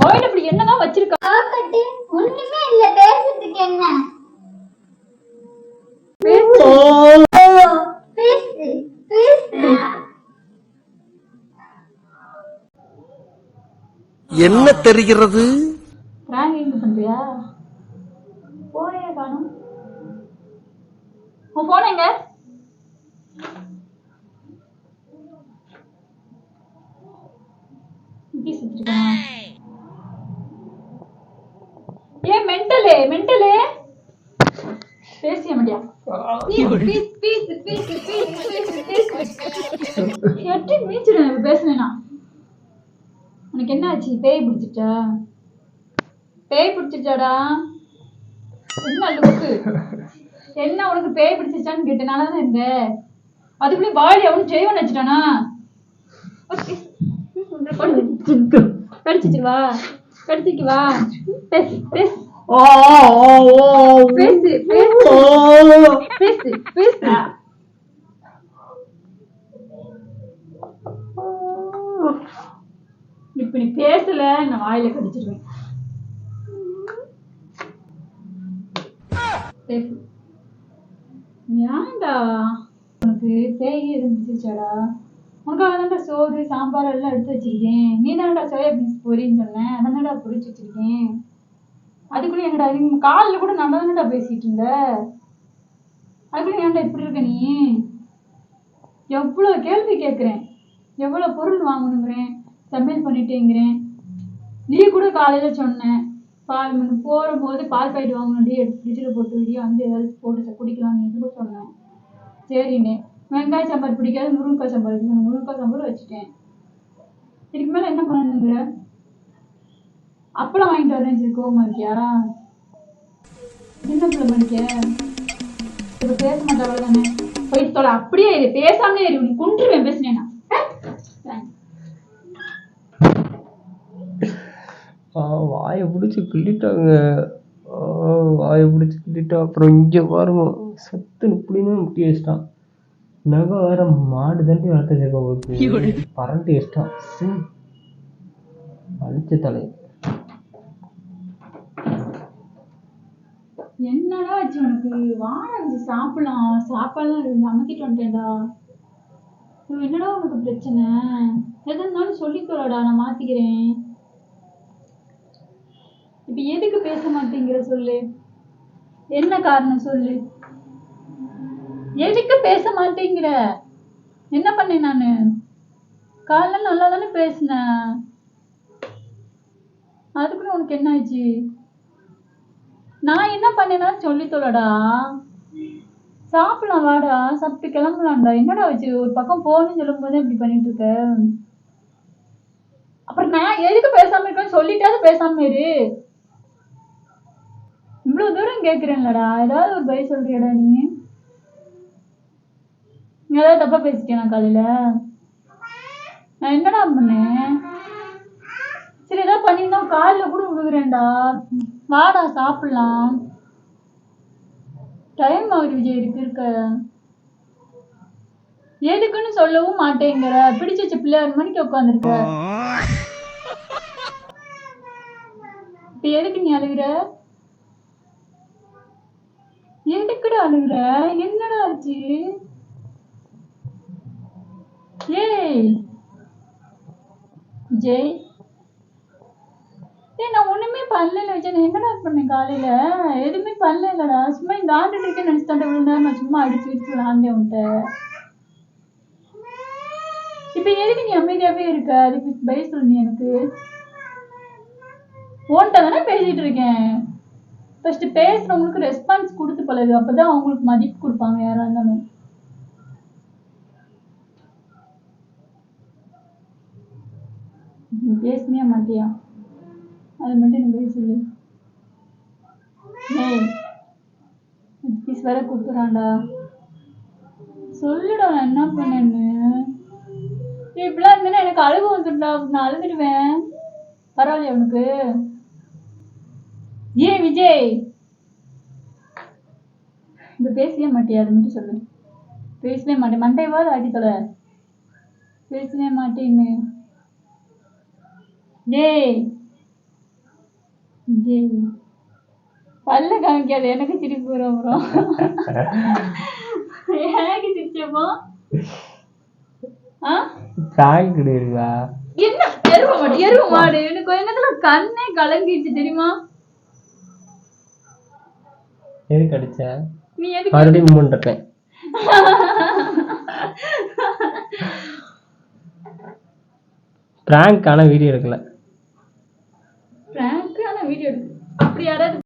வாயில இப்படி என்னதான் வச்சிருக்கா ஒண்ணுமே இல்ல பேசுறதுக்கு என்ன? என்ன தெரிகிறது? பண்றியா? போனே காணும்? உன் போன் மென்டலு பேசிய முடியா? எட்டி மீச்சிடும் பேசுனேனா உனக்கு என்ன ஆச்சு பேய் பிடிச்சிச்சா பேய் பிடிச்சிச்சாடா என்ன லுக்கு என்ன உனக்கு பேய் பிடிச்சிச்சான்னு கேட்டேன். நல்லா தான் இருந்த அதுக்குள்ளே பாடி அவனு செய்வன் வச்சுட்டானா கடிச்சிட்டு வா. கடிச்சிட்டு வா பேசு பேசு. பேசு பேசு பேசு. பேசு இப்ப நீ பேசல நான் வாயில கடிச்சிருவேன் பேசு ஏன்டா? உனக்கு பேய் இருந்துச்சுடா. உனக்காக தான்டா சோறு சாம்பார் எல்லாம் எடுத்து வச்சிருக்கேன். நீ தான்டா சோயா பீன்ஸ் பொரின்னு சொன்னேன் அதானடா பொரிச்சு வச்சிருக்கேன். அதுக்குள்ள என்னடா இது? காலில் கூட நல்லா தானடா பேசிட்டு இருந்த? அதுக்குள்ள ஏன்டா இப்படி இருக்க நீ? எவ்வளோ கேள்வி கேட்குறேன். எவ்வளோ பொருள் வாங்கணுங்கிறேன். சமையல் பண்ணிட்டேங்கிறேன். நீ கூட காலையில் சொன்னேன் பால் மணி போகும்போது பால் பாக்கெட் வாங்கணும் எடுத்து ஃப்ரிட்ஜில் போட்டு விடி வந்து ஏதாவது போட்டு குடிக்கலாம் நீ கூட சொன்னேன் சரிண்ணே வெங்காய சாம்பார் பிடிக்காது முருங்கைக்காய் சாம்பார் வைக்கணும் முருங்கைக்காய் சாம்பார் வச்சுட்டேன். இதுக்கு மேலே என்ன பண்ணணுங்கிற? அப்பளம் வாங்கிட்டு வரேன் சரி கோவமா இருக்கியா? என்ன பிள்ளை பண்ணிக்க இப்ப பேச மாட்டா அவ்வளவுதானே? போயிட்டு தொலை அப்படியே இரு பேசாமலே இரு உனக்கு குன்றுவேன் பேசினேனா ஆ? வாயை பிடிச்சி கிள்ளிட்டாங்க. ஆ, வாயை பிடிச்சி கிள்ளிட்டா அப்புறம் இங்கே பாருங்க சத்து இப்படின்னு முட்டி வச்சிட்டான். நகை வேற மாடு தாண்டி வளர்த்து வச்சிருக்கோம் பரண்டி வச்சிட்டான். அழிச்ச தலை என்னடா ஆச்சு உனக்கு? வாடா வச்சு சாப்பிடலாம். சாப்பாடுலாம் அமைக்கிட்டு வந்துட்டேன்டா. என்னடா உனக்கு பிரச்சனை? எது இருந்தாலும் சொல்லிக்கோடா நான் மாத்திக்கிறேன். இப்ப எதுக்கு பேச மாட்டேங்கிற சொல்லு. என்ன காரணம் சொல்லு? எதுக்கு பேச மாட்டேங்கிற? என்ன பண்ணேன் நானு? காலைல நல்லா தானே பேசினேன். அதுக்குள்ள உனக்கு என்ன ஆச்சு? நான் என்ன பண்ணேன்னா சொல்லி தொலடா. சாப்பிடலாம் வாடா. சாப்பிட்டு கிளம்பலாம்டா. என்னடா வச்சு ஒரு பக்கம் போகணும்னு சொல்லும் போதே இப்படி பண்ணிட்டு இருக்க. அப்புறம் நான் எதுக்கு பேசாம இருக்கேன்னு சொல்லிட்டாவது பேசாம இரு. இவ்வளவு தூரம் கேக்குறேன்லடா. ஏதாவது ஒரு பய சொல்றியடா நீ? ஏதாவது தப்பா நான் காலையில? நான் என்னடா பண்ணேன்? சரி ஏதாவது பண்ணிருந்தா காலில் கூட விழுகுறேன்டா வாடா சாப்பிடலாம். டைம் ஆகுது விஜய் இருக்கு இருக்க. எதுக்குன்னு சொல்லவும் மாட்டேங்கிற. பிடிச்ச வச்ச பிள்ளையார் மணிக்கு உட்காந்துருக்க இப்ப எதுக்கு நீ அழுகுற? எதுக்குடா அழுகுற? என்னடா ஆச்சு? ஏய்! விஜய் பண்ணல வச்சு நான் என்னடா பண்ணேன் காலையில? எதுவுமே பண்ணலடா சும்மா இந்த ஆண்டு இருக்கே நினைச்சுட்டாண்ட விழுந்தா நான் சும்மா அடிச்சு அடிச்சு விளாண்டேன் உன்ட்ட இப்ப எதுக்கு நீ அமைதியாவே இருக்க? அதுக்கு பய சொல்லு நீ எனக்கு. உன்கிட்ட தானே பேசிட்டு இருக்கேன். ஃபர்ஸ்ட் பேசுறவங்களுக்கு ரெஸ்பான்ஸ் கொடுத்து பழகு. அப்பதான் அவங்களுக்கு மதிப்பு கொடுப்பாங்க யாரா இருந்தாலும். பேசுனியா மாட்டியா? அது மட்டும் எனக்கு போய் சொல்லு. ஏய் பீஸ் வேற கூப்பிடுறான்டா சொல்லுடா நான் என்ன பண்ணேன்னு? ஏய், இப்படிலாம் இருந்தேன்னா எனக்கு அழுகு வந்துடும்டா. நான் அழுதுடுவேன். பரவாயில்லையா உனக்கு? ஏ விஜய்! இப்போ பேசவே மாட்டியா? அது மட்டும் சொல்லு. பேசவே மாட்டேன். மண்டைவாது ஆட்டி தொலை. பேசவே மாட்டேன்னு. டேய் பல்ல காமிக்காத எனக்கு சிரிப்பு வரும் அப்புறம் எனக்கு சிரிச்சப்போ பிராங்க் கிடையாதுடா என்ன? எருவ மாடு எருவ மாடு. எனக்கு கண்ணே கலங்கிடுச்சு தெரியுமா? எதுக்கு அடிச்ச? நீ எதுக்கு மறுபடியும் மூன்றேன் பிராங்க் ஆனா வீடியோ எடுக்கல. அப்படி யாராவது